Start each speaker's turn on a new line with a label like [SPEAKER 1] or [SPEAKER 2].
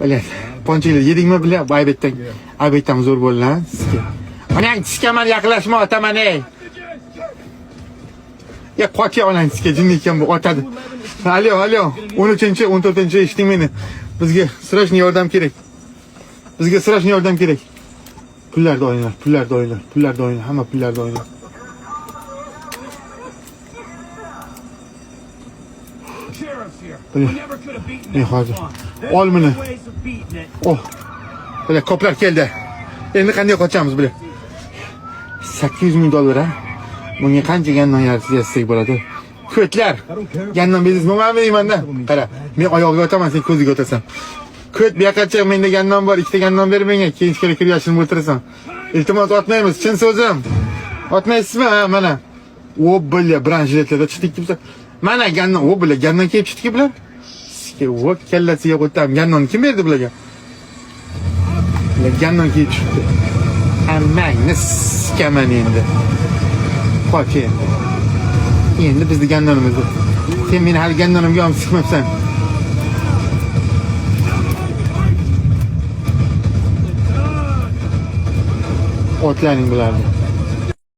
[SPEAKER 1] Bilet. Ponchilar yedingmi bilet? Bu aybetdan. Aybetdan zo'r bo'ldi ha sizga. Onang tishkaman yaqinlashma otaman ey. Ya qocha onang tishga jinni ekan bu otadi. Alo, alo. 13-chi, 14-chi eshiting meni. Bizga srojniy yordam kerak. Bizga srojniy yordam kerak. Pullarda o'yinglar, pullarda o'yinglar, pullarda o'yinglar, hamma pullarda o'yinglar. Hacı?
[SPEAKER 2] one. There's
[SPEAKER 1] Ol. Oh. Böyle koplar keldi. Endi qanday qochamiz bile? 800 ming dollar ha. Bunga qancha gannon yassak bo'ladi? Ko'tlar. Gannon biznes bo'lmaymi deymanda? Qara, men oyog'iga o'taman, sen ko'ziga o'tasan. Ko't bu yoqqacha menda gannon bor, ikkita gannon ber menga, keyin ichkari kirib yashinib o'tirasan. Iltimos otmaymiz, chin so'zim. Otmaysizmi? Ha, mana. O bile branjiletlarda chiqdik deb. Mana gannon, o bile gannon kelib chiqdik bular. O kallasiga qo'ytam. Gannon kim berdi bularga? Gannon kelib chiqdi. Hammangni sikaman endi. Qoch endi. Endi bizni gannonimiz bu. Sen meni hali gannonimga ham sikmabsan. Otlaring bularni.